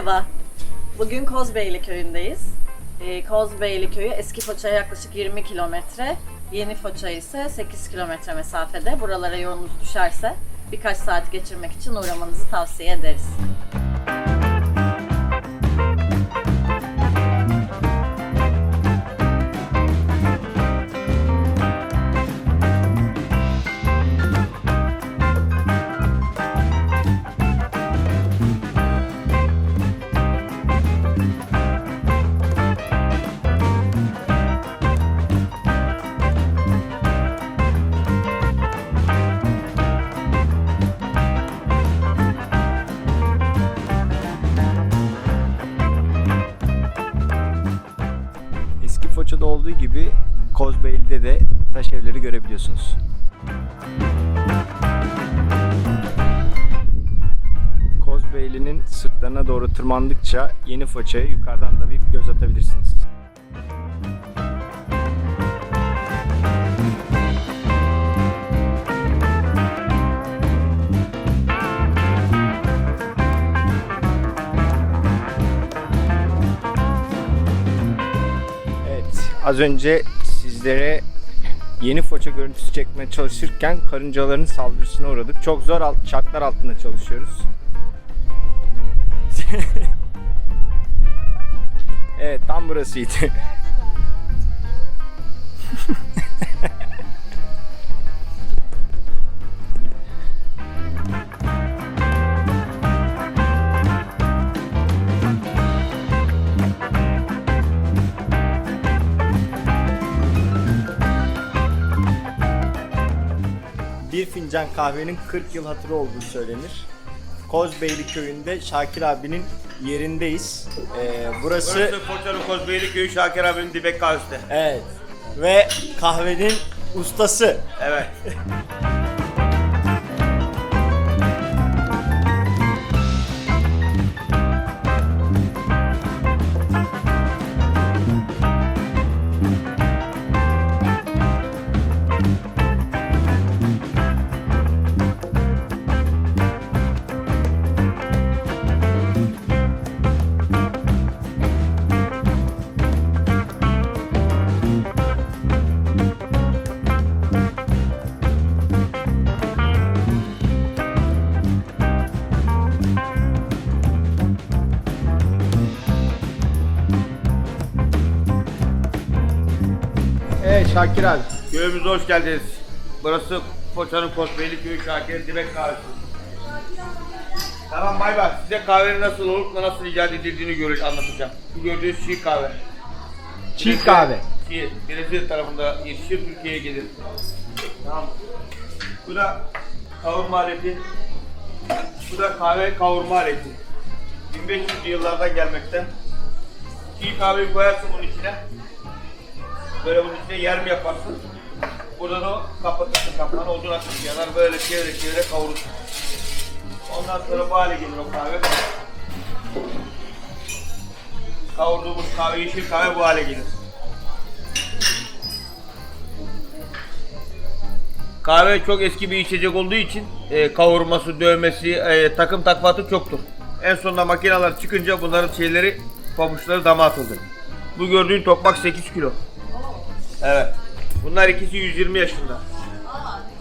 Merhaba. Bugün Kozbeyli köyündeyiz. Ee, Kozbeyli köyü eski Foça'ya yaklaşık 20 kilometre, yeni Foça ise 8 kilometre mesafede. Buralara yolunuz düşerse birkaç saat geçirmek için uğramanızı tavsiye ederiz. Taş evleri görebiliyorsunuz. Kozbeyli'nin sırtlarına doğru tırmandıkça Yeni Foça'ya yukarıdan da bir göz atabilirsiniz. Az önce sizlere yeni Foça görüntüsü çekmeye çalışırken karıncaların saldırısına uğradık. Çok zor alt, şartlar altında çalışıyoruz. evet, tam burasıydı. fincan kahvenin 40 yıl hatırı olduğu söylenir. Kozbeyli köyünde Şakir abinin yerindeyiz. Ee, burası, Burası Foça'nın Kozbeyli Köyü Şakir abinin dibek kahvesi. evet ve kahvenin ustası. Evet. Şakir abi. Köyümüze hoş geldiniz. Burası Foça'nın Kozbeyli Köyü Şakir'in dibek kahvesi. Tamam bay bay. Size kahvenin nasıl olup da nasıl icat edildiğini göre anlatacağım. Bu gördüğünüz çiğ kahve. Çiğ Brezilya- kahve. Çiğ. Brezilya tarafında yetişir, Türkiye'ye gelir. Tamam. Bu da kavurma aleti. Bu da kahve kavurma aleti. 1500 yıllardan gelmekte. Çiğ kahveyi koyarsın bunun içine. Böyle bunun içine mi yaparsın? Buradan o kapatırsın kapağını, odun atırsın yanar böyle çevre çevre kavurursun. Ondan sonra bu hale gelir o kahve. Kavurduğumuz kahve, yeşil kahve bu hale gelir. Kahve çok eski bir içecek olduğu için e, kavurması, dövmesi, e, takım takvatı çoktur. En sonunda makineler çıkınca bunların şeyleri, pabuçları dama atıldı. Bu gördüğün tokmak 8 kilo. Evet. Bunlar ikisi 120 yaşında.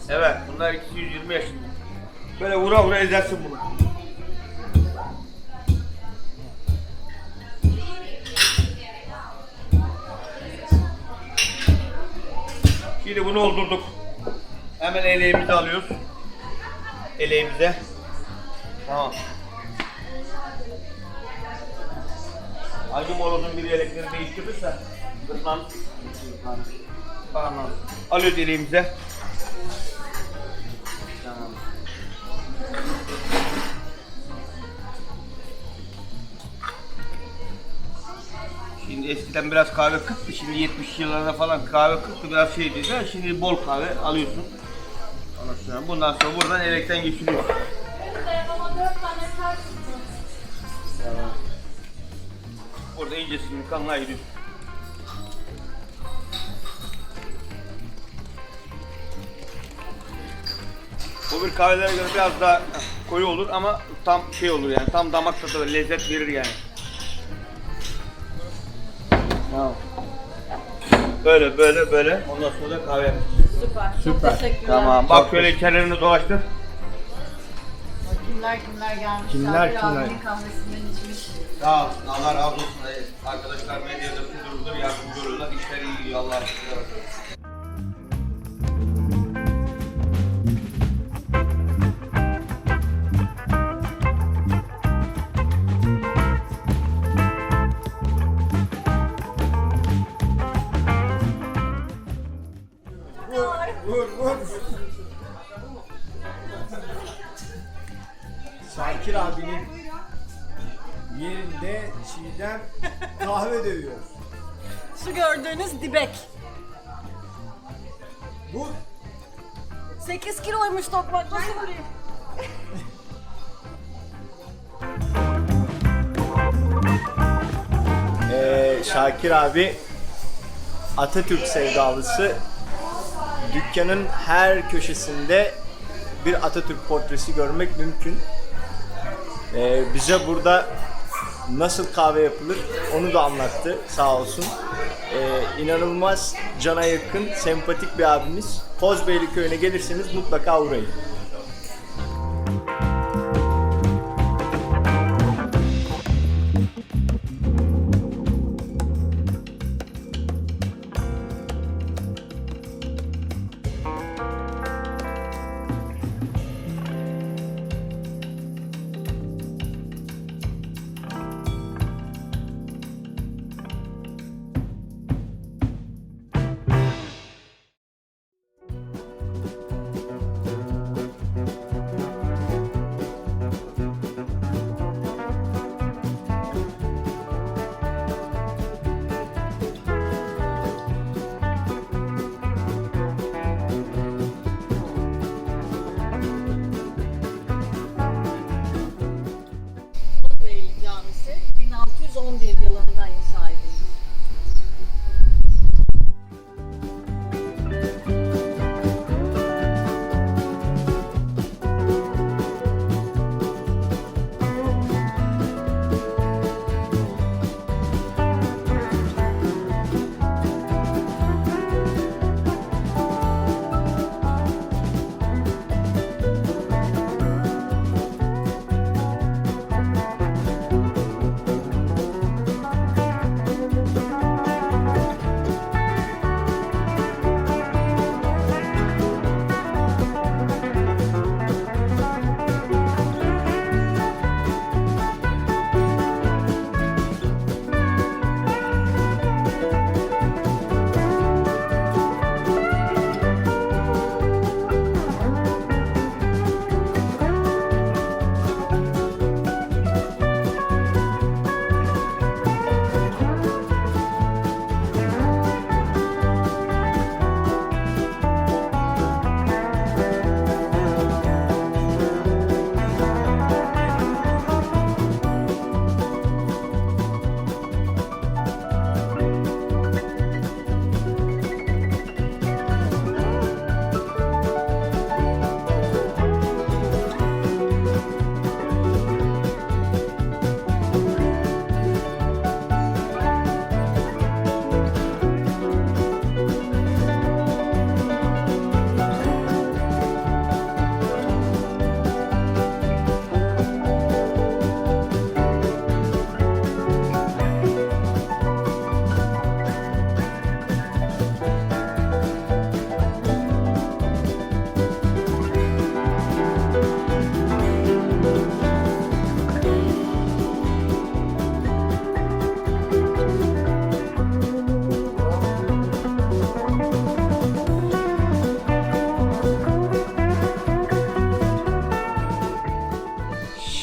Evet, bunlar ikisi 120 yaşında. Böyle vura vura ezersin bunu. Şimdi bunu oldurduk. Hemen eleğimizi alıyoruz. Eleğimize. Tamam. Hangi molozun bir elekleri değiştirirse gırtlan Tamam. Eleğimize. Tamam. Şimdi eskiden biraz kahve kıttı. Şimdi 70 yıllarda falan kahve kıttı biraz şeydi de şimdi bol kahve alıyorsun. Sonra bundan sonra buradan elekten geçiriyorsun. Tamam. Burada incesini kanına ayırıyorsun. Bu bir kahvelere göre biraz daha koyu olur ama tam şey olur yani tam damak tadı lezzet verir yani. Tamam. Böyle böyle böyle ondan sonra da kahve. Süper. Çok Süper. teşekkürler. Tamam. Bak şöyle kenarını dolaştır. Kimler kimler gelmiş. Kimler Şakir kimler? abinin kahvesinden içmiş. Sağ olsun. Allah razı olsun. Arkadaşlar medyada kudurdur yardımcı oluyorlar. İşler iyi gidiyor Allah'a şükür. Vur Çiğdem kahve dövüyor. Şu gördüğünüz dibek. Bu 8 kiloymuş tokmak. Nasıl vurayım? Ee, Şakir abi Atatürk sevdalısı dükkanın her köşesinde bir Atatürk portresi görmek mümkün. Ee, bize burada nasıl kahve yapılır onu da anlattı sağ olsun. Ee, inanılmaz cana yakın, sempatik bir abimiz. Kozbeyli köyüne gelirseniz mutlaka uğrayın.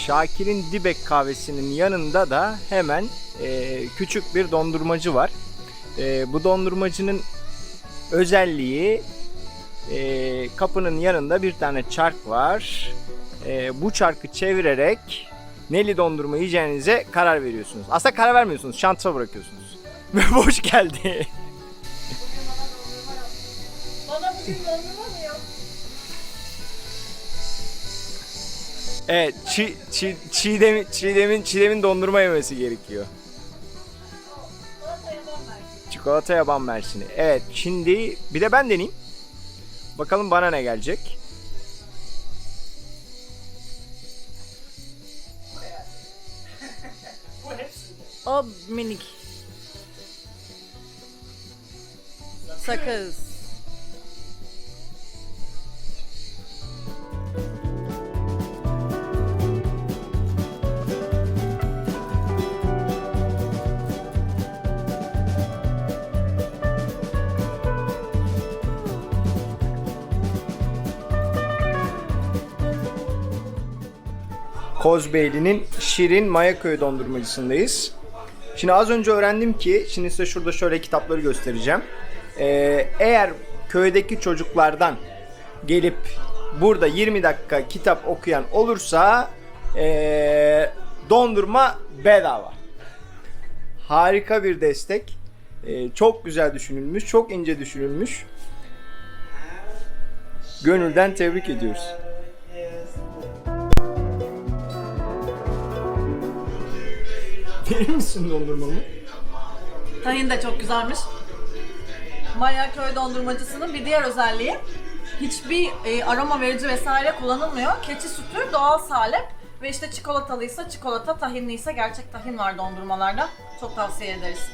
Şakir'in Dibek kahvesinin yanında da hemen e, küçük bir dondurmacı var. E, bu dondurmacının özelliği e, kapının yanında bir tane çark var. E, bu çarkı çevirerek neli dondurma yiyeceğinize karar veriyorsunuz. Aslında karar vermiyorsunuz, şansa bırakıyorsunuz. Ve boş geldi. Bana bugün dondurma mı yok? Evet, çi, çi, çiğdemin, çiğdemin, çiğdemin dondurma yemesi gerekiyor. Çikolata yaban mersini. Evet, şimdi bir de ben deneyeyim. Bakalım bana ne gelecek. O minik. Sakız. Kozbeyli'nin Şirin Mayaköy dondurmacısındayız. Şimdi az önce öğrendim ki, şimdi size şurada şöyle kitapları göstereceğim. Ee, eğer köydeki çocuklardan gelip burada 20 dakika kitap okuyan olursa ee, dondurma bedava. Harika bir destek. Ee, çok güzel düşünülmüş, çok ince düşünülmüş. Gönülden tebrik ediyoruz. Verir misin dondurmamı? Tahin de çok güzelmiş. Maya köy dondurmacısının bir diğer özelliği hiçbir e, aroma verici vesaire kullanılmıyor. Keçi sütü, doğal salep ve işte çikolatalıysa çikolata, tahinliyse gerçek tahin var dondurmalarda. Çok tavsiye ederiz.